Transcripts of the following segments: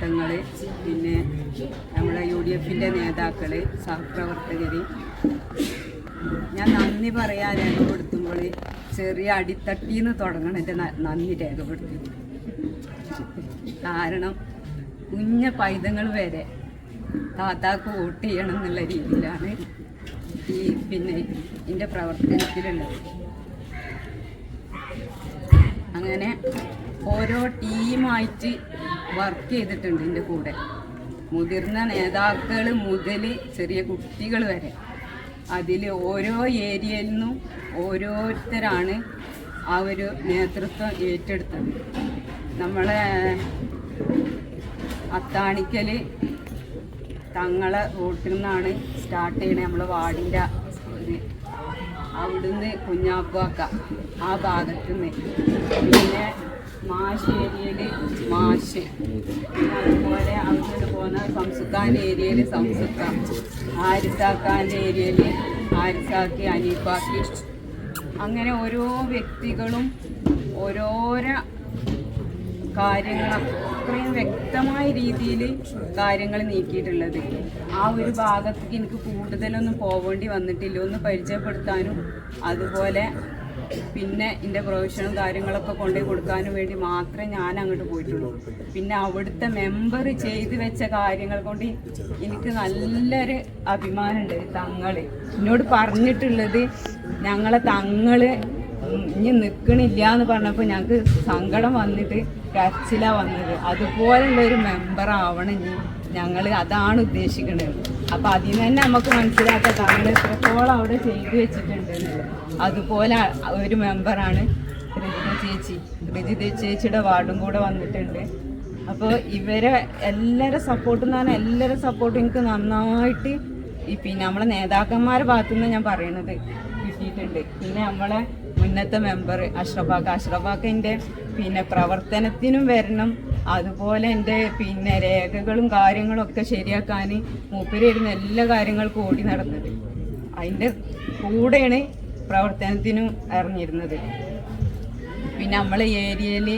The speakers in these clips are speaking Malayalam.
നേതൃത്വങ്ങൾ പിന്നെ നമ്മുടെ യു ഡി എഫിന്റെ നേതാക്കൾ സഹപ്രവർത്തകർ ഞാൻ നന്ദി പറയാൻ രേഖപ്പെടുത്തുമ്പോൾ ചെറിയ അടിത്തട്ടി എന്ന് തുടങ്ങണം എന്റെ നന്ദി രേഖപ്പെടുത്തി. കാരണം കുഞ്ഞ പൈതങ്ങൾ വരെ താത്താക്ക് വോട്ട് ചെയ്യണം എന്നുള്ള രീതിയിലാണ് ഈ പിന്നെ എന്റെ പ്രവർത്തനത്തിലുള്ളത്. അങ്ങനെ ഓരോ ടീമായിട്ട് വർക്ക് ചെയ്തിട്ടുണ്ട് എന്റെ കൂടെ. മുതിർന്ന നേതാക്കൾ മുതൽ ചെറിയ കുട്ടികൾ വരെ. അതിൽ ഓരോ ഏരിയയിൽ നിന്നും ഓരോരുത്തരാണ് ആ ഒരു നേതൃത്വം ഏറ്റെടുത്തത്. നമ്മളെ അത്താണിക്കൽ തങ്ങളെ റോട്ടിൽ നിന്നാണ് സ്റ്റാർട്ട് ചെയ്യണത് നമ്മളെ വാർഡിന്റെ അവിടുന്ന് കുഞ്ഞാപ്പാക്ക ആ ഭാഗത്തുനിന്ന്. പിന്നെ മാഷ് ഏരിയയിൽ മാഷ് അതുപോലെ അങ്ങോട്ട് പോകുന്ന സംസുഖാന്റെ ഏരിയയിൽ സംസുഖ. ആരിസാക്കാന്റെ ഏരിയയിൽ ആരിസാക്കി അനീപ്പാക്കി അങ്ങനെ ഓരോ വ്യക്തികളും ഓരോരോ കാര്യങ്ങൾ അത്രയും വ്യക്തമായ രീതിയിൽ കാര്യങ്ങൾ നീക്കിയിട്ടുള്ളത്. ആ ഒരു ഭാഗത്തേക്ക് എനിക്ക് കൂടുതലൊന്നും പോവേണ്ടി വന്നിട്ടില്ല. ഒന്ന് പരിചയപ്പെടുത്താനും അതുപോലെ പിന്നെ എന്റെ പ്രൊവിഷനും കാര്യങ്ങളൊക്കെ കൊണ്ടുപോയി കൊടുക്കാനും വേണ്ടി മാത്രമേ ഞാൻ അങ്ങോട്ട് പോയിട്ടുള്ളൂ. പിന്നെ അവിടുത്തെ മെമ്പർ ചെയ്തു വെച്ച കാര്യങ്ങൾ കൊണ്ട് എനിക്ക് നല്ലൊരു അഭിമാനമുണ്ട് തങ്ങൾ. എന്നോട് പറഞ്ഞിട്ടുള്ളത് ഞങ്ങളെ തങ്ങൾ ഇനി നിൽക്കണില്ല എന്ന് പറഞ്ഞപ്പോൾ ഞങ്ങൾക്ക് സങ്കടം വന്നിട്ട് കരച്ചിലാ വന്നത്. അതുപോലുള്ള ഒരു മെമ്പർ ആവണം ഞങ്ങൾ അതാണ് ഉദ്ദേശിക്കുന്നത് അപ്പം അതിൽ നിന്ന് തന്നെ നമുക്ക് മനസ്സിലാക്കാം താങ്കൾ എത്രത്തോളം അവിടെ ചെയ്തു വെച്ചിട്ടുണ്ട്. അതുപോലെ ഒരു മെമ്പറാണ് ഋജിത ചേച്ചി. ഋജിത ചേച്ചിയുടെ വാർഡും കൂടെ വന്നിട്ടുണ്ട്. അപ്പോൾ ഇവരെ എല്ലാവരുടെ സപ്പോർട്ട് എന്ന് പറഞ്ഞാൽ എല്ലാവരും സപ്പോർട്ട് എനിക്ക് നന്നായിട്ട് പിന്നെ നമ്മളെ നേതാക്കന്മാരുടെ ഭാഗത്തുനിന്ന് ഞാൻ പറയണത് കിട്ടിയിട്ടുണ്ട്. പിന്നെ നമ്മളെ മുന്നത്തെ മെമ്പർ അഷ്റഫാക്ക. അഷ്റഫാക്കിന്റെ പിന്നെ പ്രവർത്തനത്തിനും വരണം. അതുപോലെ എന്റെ പിന്നെ രേഖകളും കാര്യങ്ങളും ഒക്കെ ശരിയാക്കാൻ മൂപ്പരായിരുന്നു എല്ലാ കാര്യങ്ങൾക്കും കൂടി നടന്നത്. അതിന്റെ കൂടെയാണ് പ്രവർത്തനത്തിനും ഇറങ്ങിയിരുന്നത്. പിന്നെ നമ്മളെ ഏരിയയിൽ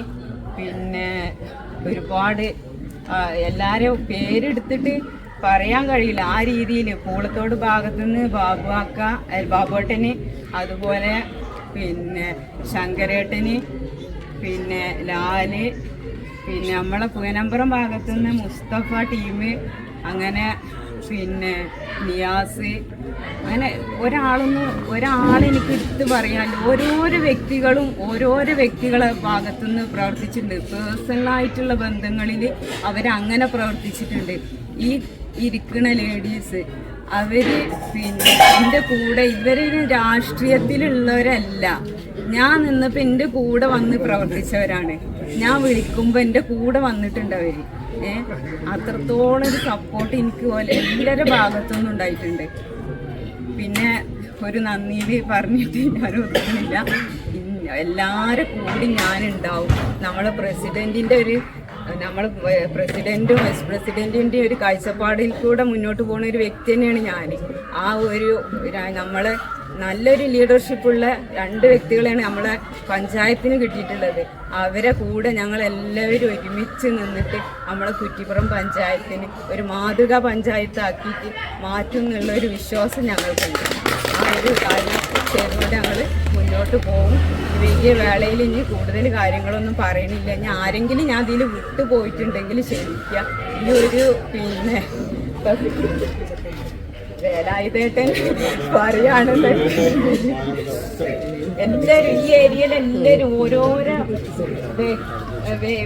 പിന്നെ ഒരുപാട് എല്ലാവരും പേരെടുത്തിട്ട് പറയാൻ കഴിയില്ല. ആ രീതിയിൽ പൂളത്തോട് ഭാഗത്തുനിന്ന് ബാബുവാക്ക ബാബുവേട്ടന് അതുപോലെ പിന്നെ ശങ്കരേട്ടന് പിന്നെ ലാൽ പിന്നെ നമ്മളെ പൂനമ്പുറം ഭാഗത്തുനിന്ന് മുസ്തഫ ടീം അങ്ങനെ പിന്നെ നിയാസ് അങ്ങനെ ഒരാളൊന്നും ഒരാളെനിക്ക് എടുത്ത് പറയാൻ ഓരോരോ വ്യക്തികളും ഓരോരോ വ്യക്തികളെ ഭാഗത്തുനിന്ന് പ്രവർത്തിച്ചിട്ടുണ്ട്. പേഴ്സണലായിട്ടുള്ള ബന്ധങ്ങളിൽ അവരങ്ങനെ പ്രവർത്തിച്ചിട്ടുണ്ട്. ഈ ഇരിക്കുന്ന ലേഡീസ് അവർ പിന്നെ എന്റെ കൂടെ ഇവരൊരു രാഷ്ട്രീയത്തിലുള്ളവരല്ല. ഞാൻ നിന്നപ്പോൾ എന്റെ കൂടെ വന്ന് പ്രവർത്തിച്ചവരാണ്. ഞാൻ വിളിക്കുമ്പോൾ എന്റെ കൂടെ വന്നിട്ടുണ്ട് അവർ ഏഹ് അത്രത്തോളം ഒരു സപ്പോർട്ട് എനിക്ക് പോലെ എല്ലാവരുടെ ഭാഗത്തുനിന്നും ഉണ്ടായിട്ടുണ്ട്. പിന്നെ ഒരു നന്ദിയിൽ പറഞ്ഞിട്ട് ഞാൻ ഒതുക്കുന്നില്ല എല്ലാവരും കൂടി ഞാനുണ്ടാവും. നമ്മളെ പ്രസിഡന്റിന്റെ ഒരു നമ്മൾ പ്രസിഡന്റും വൈസ് പ്രസിഡന്റിന്റെ ഒരു കാഴ്ചപ്പാടിൽ കൂടെ മുന്നോട്ട് പോകുന്ന ഒരു വ്യക്തി തന്നെയാണ് ഞാൻ ആ ഒരു നമ്മൾ നല്ലൊരു ലീഡർഷിപ്പുള്ള രണ്ട് വ്യക്തികളെയാണ് നമ്മളെ പഞ്ചായത്തിന് കിട്ടിയിട്ടുള്ളത്. അവരെ കൂടെ ഞങ്ങൾ എല്ലാവരും ഒരുമിച്ച് നിന്നിട്ട് നമ്മളെ കുറ്റിപ്പുറം പഞ്ചായത്തിന് ഒരു മാതൃകാ പഞ്ചായത്താക്കിയിട്ട് മാറ്റും എന്നുള്ള ഒരു വിശ്വാസം ഞങ്ങൾക്കുണ്ട്. ഒരു കാര്യം ചെയ്തുകൊണ്ട് ഞങ്ങൾ മുന്നോട്ട് പോകും വലിയ വേളയിൽ ഇനി കൂടുതൽ കാര്യങ്ങളൊന്നും പറയണില്ല. ഇനി ആരെങ്കിലും ഞാൻ ഇതിൽ വിട്ടു പോയിട്ടുണ്ടെങ്കിൽ ക്ഷമിക്കുക ഈ ഒരു പിന്നെ വേലായുധേട്ടൻ പറയാണെന്ന് എല്ലാവരും ഈ ഏരിയയിൽ എല്ലാവരും ഓരോരോ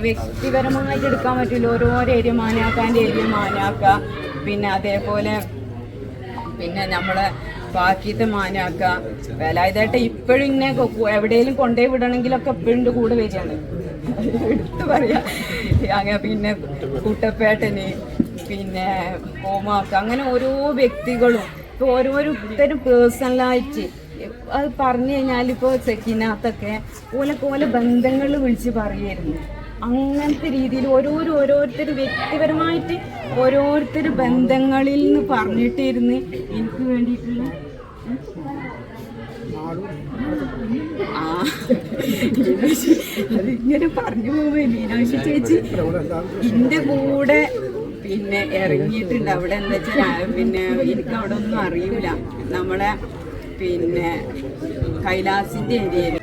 വ്യക്തിപരമായിട്ട് എടുക്കാൻ പറ്റില്ല ഓരോരോ ഏരിയ മാനാക്കാന്റെ ഏരിയ മാനാക്ക. പിന്നെ അതേപോലെ പിന്നെ നമ്മളെ ബാക്കിയത്തെ മാനാക്ക ഇതായിട്ട് ഇപ്പോഴും ഇങ്ങനെ എവിടെയെങ്കിലും കൊണ്ടുപോയി വിടണമെങ്കിലൊക്കെ ഇപ്പോഴും കൂടെ വരികയാണ്. എടുത്തു പറയാ. അങ്ങനെ പിന്നെ കുട്ടപ്പേട്ടന് പിന്നെ കോമാക്ക അങ്ങനെ ഓരോ വ്യക്തികളും. ഇപ്പോൾ ഓരോരുത്തരും പേഴ്സണലായിട്ട് അത് പറഞ്ഞു കഴിഞ്ഞാൽ ഇപ്പോൾ സെക്കിനകത്തൊക്കെ ഓലെ ഓലെ ബന്ധങ്ങൾ വിളിച്ച് പറയായിരുന്നു അങ്ങനത്തെ രീതിയിൽ ഓരോരോ ഓരോരുത്തർ വ്യക്തിപരമായിട്ട് ഓരോരുത്തർ ബന്ധങ്ങളിൽ നിന്ന് പറഞ്ഞിട്ടിരുന്ന് എനിക്ക് വേണ്ടിയിട്ടുള്ള ആ മീനാക്ഷി അത് ഇങ്ങനെ പറഞ്ഞു പോകുമ്പോ മീനാക്ഷി ചേച്ചി. എന്റെ കൂടെ പിന്നെ ഇറങ്ങിയിട്ടുണ്ട്. അവിടെ എന്താ വെച്ചാൽ പിന്നെ എനിക്ക് അവിടെ ഒന്നും അറിയൂല. നമ്മളെ പിന്നെ കൈലാസിന്റെ ഏരിയയിൽ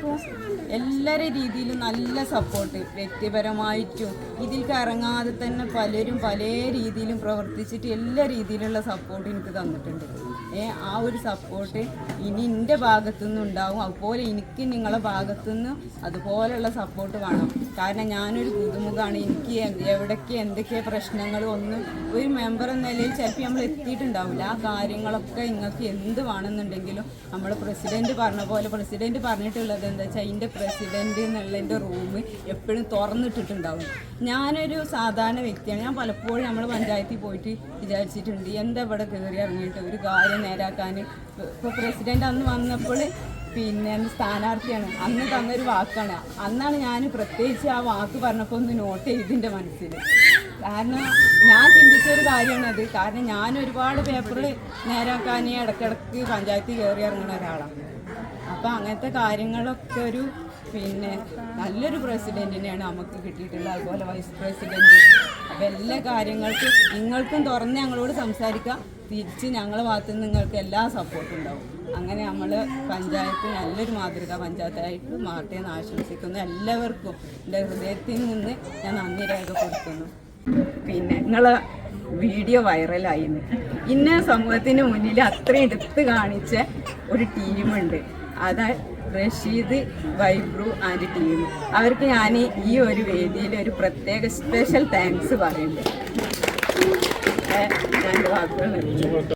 എല്ലാവരുടെ രീതിയിലും നല്ല സപ്പോർട്ട് വ്യക്തിപരമായിട്ടും ഇതിൽ കറങ്ങാതെ തന്നെ പലരും പല രീതിയിലും പ്രവർത്തിച്ചിട്ട് എല്ലാ രീതിയിലുള്ള സപ്പോർട്ട് എനിക്ക് തന്നിട്ടുണ്ട്. ഏ ആ ഒരു സപ്പോർട്ട് ഇനി എന്റെ ഭാഗത്തുനിന്ന് ഉണ്ടാവും. അതുപോലെ എനിക്ക് നിങ്ങളെ ഭാഗത്തുനിന്ന് അതുപോലെയുള്ള സപ്പോർട്ട് വേണം. കാരണം ഞാനൊരു പുതുമുഖമാണ് എനിക്ക് എവിടേക്ക് എന്തൊക്കെ പ്രശ്നങ്ങൾ ഒന്നും ഒരു മെമ്പർ എന്ന നിലയിൽ ചിലപ്പോൾ നമ്മൾ എത്തിയിട്ടുണ്ടാവില്ല. ആ കാര്യങ്ങളൊക്കെ നിങ്ങൾക്ക് എന്ത് വേണമെന്നുണ്ടെങ്കിലും നമ്മൾ പ്രസിഡന്റ് പറഞ്ഞ പോലെ പ്രസിഡന്റ് പറഞ്ഞിട്ടുള്ളത് എന്താ വെച്ചാൽ അതിന്റെ പ്രസിഡന്റ് എന്നുള്ളതിന്റെ റൂം എപ്പോഴും തുറന്നിട്ടിട്ടുണ്ടാവും. ഞാനൊരു സാധാരണ വ്യക്തിയാണ്. ഞാൻ പലപ്പോഴും നമ്മൾ പഞ്ചായത്തിൽ പോയിട്ട് വിചാരിച്ചിട്ടുണ്ട് എന്താ ഇവിടെ കയറി ഇറങ്ങിയിട്ട്? ഒരു കാര്യം നേരാക്കാൻ ഇപ്പോൾ പ്രസിഡന്റ് അന്ന് വന്നപ്പോൾ പിന്നെ സ്ഥാനാർത്ഥിയാണ്. അന്ന് തന്നൊരു വാക്കാണ്. അന്നാണ് ഞാൻ പ്രത്യേകിച്ച് ആ വാക്ക് പറഞ്ഞപ്പോൾ ഒന്ന് നോട്ട് ചെയ്തിന്റെ മനസ്സിൽ. കാരണം ഞാൻ ചിന്തിച്ചൊരു കാര്യമാണ് അത്. കാരണം ഞാൻ ഒരുപാട് പേപ്പറിൽ നേരാക്കാൻ ഇടയ്ക്കിടയ്ക്ക് പഞ്ചായത്തിൽ കയറി ഇറങ്ങുന്ന ഒരാളാണ്. അപ്പം അങ്ങനത്തെ കാര്യങ്ങളൊക്കെ ഒരു പിന്നെ നല്ലൊരു പ്രസിഡന്റിനെയാണ് നമുക്ക് കിട്ടിയിട്ടുള്ളത്. അതുപോലെ വൈസ് പ്രസിഡന്റ് അപ്പോൾ എല്ലാ കാര്യങ്ങൾക്കും നിങ്ങൾക്കും തുറന്ന് ഞങ്ങളോട് സംസാരിക്കാം. തിരിച്ച് ഞങ്ങളെ ഭാഗത്ത് നിങ്ങൾക്ക് എല്ലാ സപ്പോർട്ടും ഉണ്ടാവും. അങ്ങനെ നമ്മൾ പഞ്ചായത്ത് നല്ലൊരു മാതൃക പഞ്ചായത്തായിട്ട് മാറട്ടെ എന്ന് ആശംസിക്കുന്നു. എല്ലാവർക്കും എന്റെ ഹൃദയത്തിൽ നിന്ന് ഞാൻ നന്ദി രേഖപ്പെടുത്തുന്നു. പിന്നെ നിങ്ങൾ വീഡിയോ വൈറലായിരുന്നു ഇന്ന സമൂഹത്തിന് മുന്നിൽ അത്രയും എടുത്ത് കാണിച്ച ഒരു ടീമുണ്ട് അതാ റഷീദ് വൈബ്രു ആൻഡ് ടീം. അവർക്ക് ഞാൻ ഈ ഒരു വേദിയിൽ ഒരു പ്രത്യേക സ്പെഷ്യൽ താങ്ക്സ് പറയുന്നുണ്ട്. രണ്ട് വാക്കുകൾ